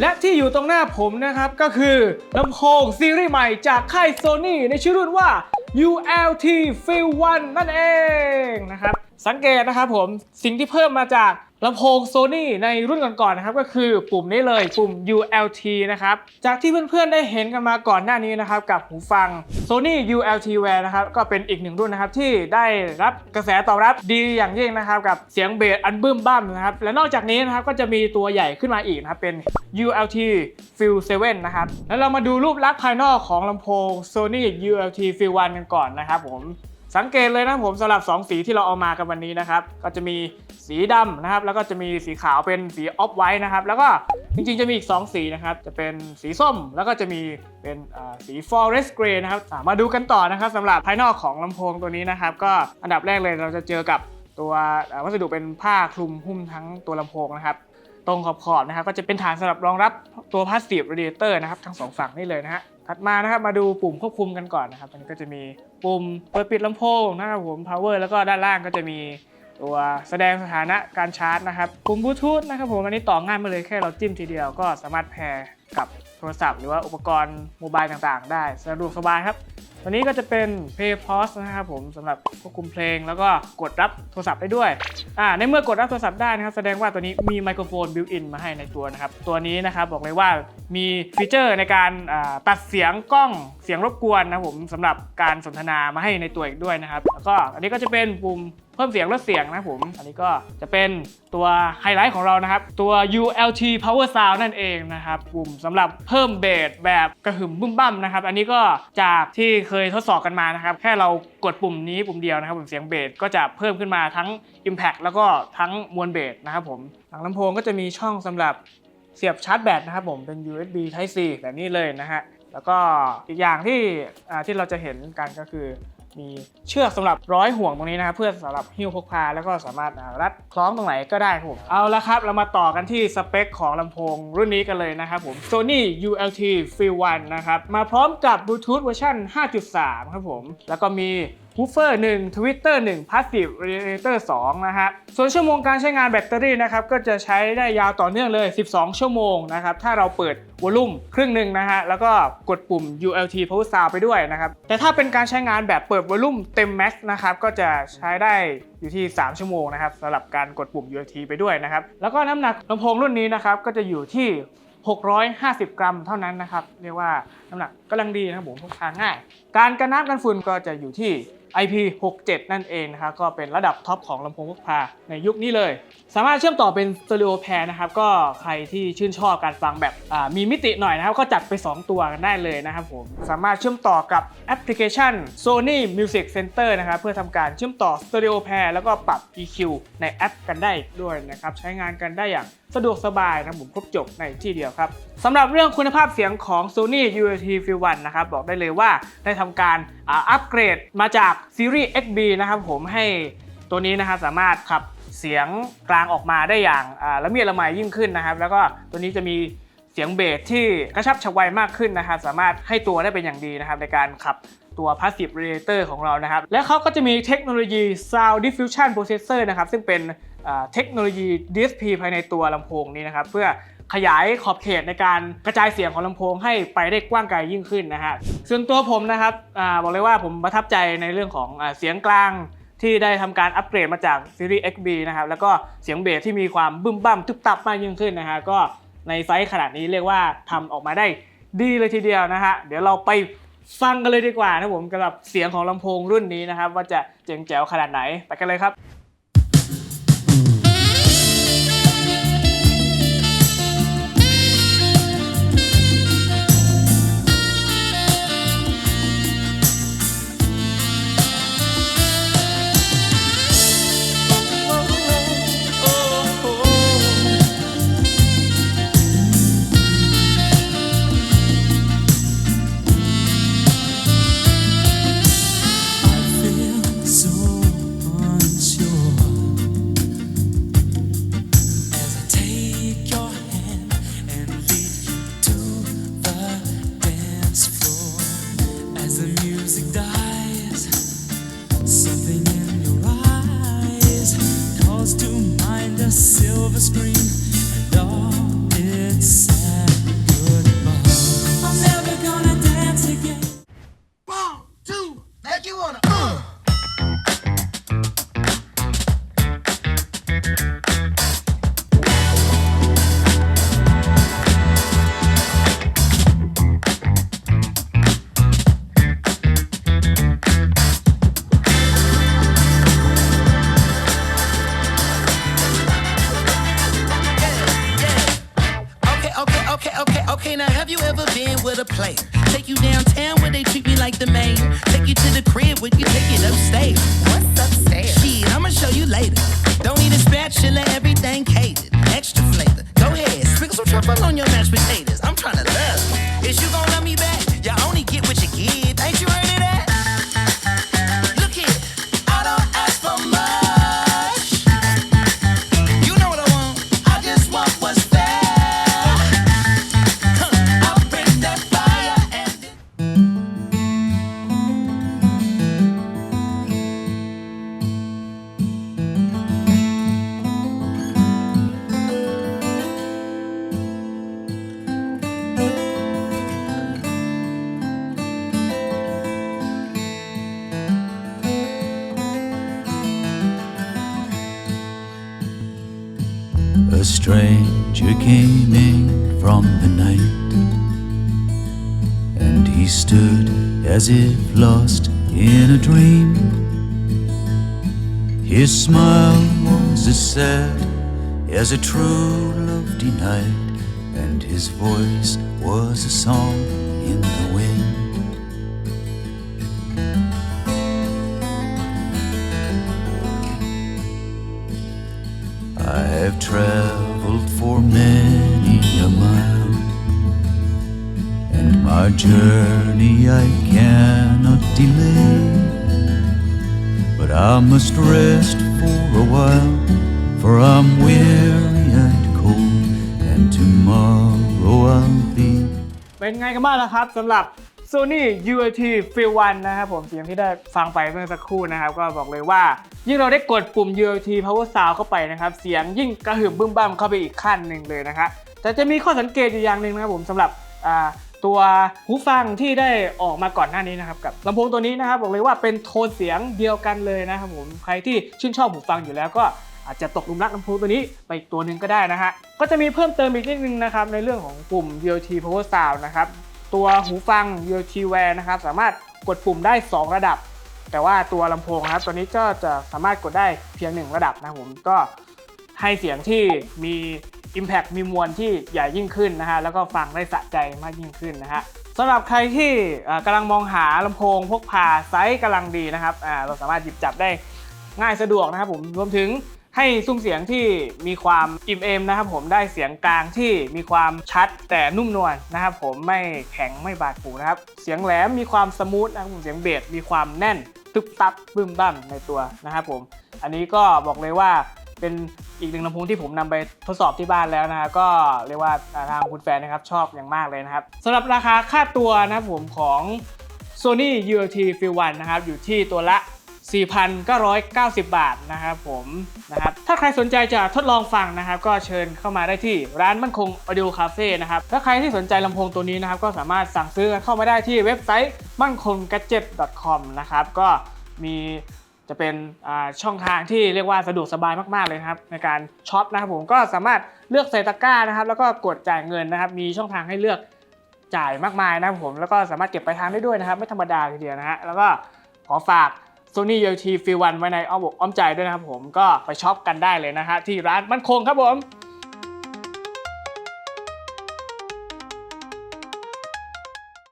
และที่อยู่ตรงหน้าผมนะครับก็คือลำโพงซีรีส์ใหม่จากค่าย Sony ในชื่อรุ่นว่า ULT Field 1นั่นเองนะครับสังเกตนะครับผมสิ่งที่เพิ่มมาจาก ลำโพง Sony ในรุ่นก่อนๆนะครับก็คือปุ่มนี้เลยปุ่ม ULT นะครับจากที่เพื่อนๆได้เห็นกันมาก่อนหน้านี้นะครับกับหูฟัง Sony ULT Wear นะครับก็เป็นอีกหนึ่งรุ่นนะครับที่ได้รับกระแสตอบรับดีอย่างยิ่งนะครับกับเสียงเบสอันบึ้มบ้ามนะครับและนอกจากนี้นะครับก็จะมีตัวใหญ่ขึ้นมาอีกนะครับเป็น ULT Field 7นะครับแล้วเรามาดูรูปลักษณ์ภายนอกของลำโพง Sony ULT Field 1กันก่อนนะครับผม สังเกตเลยนะผมสำหรับ 2 สีที่เราเอามากันวันนี้นะครับ ก็จะมีสีดำนะครับ แล้วก็จะมีสีขาวเป็นสีออฟไวท์นะครับ แล้วก็จริงๆจะมีอีก 2 สีนะครับ จะเป็นสีส้มแล้วก็จะมีเป็นอ่าสี forest gray นะครับ มาดูกันต่อนะครับสำหรับภายนอกของลำโพงตัวนี้นะครับ ก็อันดับแรกเลยเราจะเจอกับตัววัสดุเป็นผ้าคลุมหุ้มทั้งตัวลำโพงนะครับ ตรงขอบๆนะครับก็จะเป็นฐานสำหรับรองรับตัว passive radiator นะครับทั้งสองฝั่งนี่เลยนะฮะถัดมานะครับมาดูปุ่มควบคุมกันก่อนนะครับตอนนี้ก็จะมีปุ่มเปิดปิดลำโพงนะครับผม power แล้วก็ด้านล่างก็จะมีตัวแสดงสถานะการชาร์จนะครับปุ่มบลูทูธนะครับผมอันนี้ต่อง่ายมาเลยแค่เราจิ้มทีเดียวก็สามารถแพร์กับโทรศัพท์ หรือว่าอุปกรณ์โมบายต่างๆ ได้สะดวกสบายครับ ตัวนี้ก็จะเป็น Play Pause นะครับผมสำหรับควบคุมเพลง แล้วก็กดรับโทรศัพท์ได้ด้วยอ่าในเมื่อกดรับโทรศัพท์ได้นะครับแสดงว่าตัวนี้มีไมโครโฟนบิวอินมาให้ในตัวนะครับตัวนี้นะครับบอกเลยว่ามีฟีเจอร์ในการตัดเสียงกล้องเสียงรบกวนนะผมสำหรับการสนทนามาให้ในตัวอีกด้วยนะครับแล้วก็อันนี้ก็จะเป็นปุ่มเพิ่มเสียงลดเสียงนะผม อันนี้ก็จะเป็นตัวไฮไลท์ของเรานะครับ ตัว ULT Power Sound นั่นเองนะครับ ปุ่มสำหรับเพิ่มเบสแบบกระหึ่มบึ้มบั้มนะครับ อันนี้ก็จากที่เคคยทดสอบกันมานะครับ แค่เรากดปุ่มนี้ปุ่มเดียวนะครับผมเสียงเบสก็จะเพิ่มขึ้นมาทั้ง Impact แล้วก็ทั้งมวลเบสนะครับผมหลังลำโพงก็จะมีช่องสำหรับเสียบชาร์จแบตนะครับผมเป็น USB Type C แบบนี้เลยนะฮะแล้วก็อีกอย่างที่ที่เราจะเห็นกันก็คือ มีเชือกสำหรับร้อยห่วงตรงนี้นะครับเพื่อสำหรับหิ้วพกพาแล้วก็สามารถรัดคล้องตรงไหนก็ได้ครับผมเอาละครับ เรามาต่อกันที่สเปคของลำโพงรุ่นนี้กันเลยนะครับผม Sony ULT Field 1นะครับมาพร้อมกับบลูทูธเวอร์ชัน5.3 ครับผม แล้วก็มี ฮูฟเฟอร์1 Twitter 1 Passive Radiator 2นะฮะส่วนชั่วโมงการใช้งานแบตเตอรี่นะครับก็จะใช้ได้ยาวต่อเนื่องเลย 12 ชั่วโมงนะครับถ้าเราเปิดวอลลุ่มครึ่งหนึ่งนะฮะแล้วก็กดปุ่ม ULT Power Sound ไปด้วยนะครับแต่ถ้าเป็นการใช้งานแบบเปิดวอลลุ่มเต็มแม็กซ์นะครับก็จะใช้ได้อยู่ที่ 3 ชั่วโมงนะครับสำหรับการกดปุ่ม ULT ไปด้วยนะครับแล้วก็น้ำหนักลำโพงรุ่นนี้นะครับก็จะอยู่ที่ 650 กรัมเท่านั้นนะครับเรียกว่าน้ำหนักกำลังดีนะครับผมพกพาง่าย การกันน้ำกันฝุ่นก็จะอยู่ที่ IP67 นั่นเองนะครับก็เป็นระดับท็อปของลำโพงพกพาในยุคนี้เลย สามารถเชื่อมต่อเป็นสเตอริโอแพร์นะครับก็ใครที่ชื่นชอบการฟังแบบมีมิติหน่อยนะครับก็จัดไป 2 ตัวกันได้เลยนะครับผมสามารถเชื่อมต่อกับแอปพลิเคชัน Sony Music Center นะครับเพื่อทำการเชื่อมต่อสเตอริโอแพร์แล้วก็ปรับ EQ ในแอปกันได้ด้วยนะครับใช้งานกันได้อย่าง สะดวกสบายนะผมครบจบในที่เดียวครับสำหรับเรื่องคุณภาพเสียงของ Sony ULT Field 1นะครับบอกได้เลยว่าได้ทำการอัปเกรดมาจากซีรีส์ XB นะครับผมให้ตัวนี้นะครับสามารถขับเสียงกลางออกมาได้อย่างละเมียดละไมยิ่งขึ้นนะครับ แล้วก็ตัวนี้จะมีเสียงเบสที่กระชับฉับไวมากขึ้นนะครับสามารถให้ตัวได้เป็นอย่างดีนะครับในการขับตัว Passive Radiator ของเรานะครับ และเขาก็จะมีเทคโนโลยี Sound Diffusion Processor นะครับซึ่งเป็น เทคโนโลยี DSP ภายในตัวลำโพงนี้นะครับ เพื่อขยายขอบเขตในการกระจายเสียงของลำโพงให้ไปได้กว้างไกลยิ่งขึ้นนะฮะส่วนตัวผมนะครับอบอกเลยว่าผมประทับใจในเรื่องของอเสียงกลางที่ได้ทำการอัปเกรดมาจากซีรีส์ XB นะครับแล้วก็เสียงเบสที่มีความบึ้มบั้มตึบตับมากยิ่งขึ้นนะฮะก็ในไซส์ขนาดนี้เรียกว่าทำออกมาได้ดีเลยทีเดียวนะฮะเดี๋ยวเราไปฟังกันเลยดีกว่านะผมกับเสียงของลำโพงรุ่นนี้นะครับว่าจะเจ๋งแจ๋วขนาดไหนไปกันเลยครับ silver screen and all its Now, have you ever been with a player? Take you downtown where they treat me like the mayor. Take you to the crib where you take it upstairs. What's upstairs? Shit, I'ma show you later. Don't need a spatula, everything catered. Extra flavor. Go ahead, sprinkle some truffle on your mashed potatoes. I'm tryna love. you. Is you gon' love me back? You only get what you A stranger came in from the night, and he stood as if lost in a dream. His smile was as sad as a true love denied, and his voice was a song in the wind. I have traveled for many a mile, and my journey I cannot delay. But I must rest for a while, for I'm weary and cold, and tomorrow I'll be. เป็นไงกันบ้างล่ะครับสำหรับ Sony ULT Field 1นะครับผมเสียงที่ได้ฟังไปเมื่อสักครู่นะครับ ก็บอกเลยว่า ยิ่งเราได้กดปุ่ม ULT Power Sound เข้าไปนะครับ เสียงยิ่งกระหึ่มบึ้มบ้ามเข้าไปอีกขั้นหนึ่งเลยนะครับแต่จะมีข้อสังเกตอยู่อย่างหนึ่งนะครับผมสำหรับตัวหูฟังที่ได้ออกมาก่อนหน้านี้นะครับกับลำโพงตัวนี้นะครับบอกเลยว่าเป็นโทนเสียงเดียวกันเลยนะครับผมใครที่ชื่นชอบหูฟังอยู่แล้วก็อาจจะตกหลุมรักลำโพงตัวนี้ไปอีกตัวหนึ่งก็ได้นะฮะก็จะมีเพิ่มเติมอีกนิดนึงนะครับในเรื่องของปุ่ม VLT Power Sound นะครับ ตัวหูฟัง VLT w a r นะครับสามารถกดปุ่มได้ 2 ระดับ แต่ว่าตัวลำโพงครับตัวนี้ก็จะสามารถกดได้เพียง 1 ระดับนะผมก็ให้เสียงที่มี Impact มีมวลที่ใหญ่ยิ่งขึ้นนะฮะแล้วก็ฟังได้สะใจมากยิ่งขึ้นนะฮะสำหรับใครที่กำลังมองหาลำโพงพกพาไซส์กำลังดีนะครับเราสามารถหยิบจับได้ง่ายสะดวกนะครับผมรวมถึง ให้ซุ้มเสียงที่มีความอิ่มเอมนะครับผมได้เสียงกลางที่มีความชัดแต่นุ่มนวลนะครับผมไม่แข็งไม่บาดหูนะครับ เสียงแหลมมีความสมูทนะครับผมเสียงเบสมีความแน่นตึบตับบึ้มบั้มในตัวนะครับผมอันนี้ก็บอกเลยว่าเป็นอีกหนึ่งลำโพงที่ผมนำไปทดสอบที่บ้านแล้วนะก็เรียกว่าทางคุณแฟนนะครับชอบอย่างมากเลยนะครับสำหรับราคาค่าตัวนะครับผมของ Sony ULT Field 1นะครับอยู่ที่ตัวละ 4,990 บาทนะครับผมนะครับถ้าใครสนใจจะทดลองฟังนะครับ ก็เชิญเข้ามาได้ที่ร้านมั่นคง Audio Cafe นะครับถ้าใครที่สนใจลำโพงตัวนี้นะครับ ก็สามารถสั่งซื้อเข้ามาได้ที่เว็บไซต์มั่นคง gadget com นะครับก็มีจะเป็นช่องทางที่เรียกว่าสะดวกสบายมาก ๆ เลยครับ ในการช็อปนะครับผมก็สามารถเลือกใส่ตะกร้านะครับ แล้วก็กดจ่ายเงินนะครับ มีช่องทางให้เลือกจ่ายมากมายนะครับผมแล้วก็สามารถเก็บไปลายทางได้ด้วยนะครับ ไม่ธรรมดาทีเดียวนะฮะแล้วก็ขอฝาก Sony UT f ฟิวันไว้ในอ้อมอกอ้อมใจด้วยนะครับผมก็ไปช็อปกันได้เลยนะฮะที่ร้านมั่นคงครับผม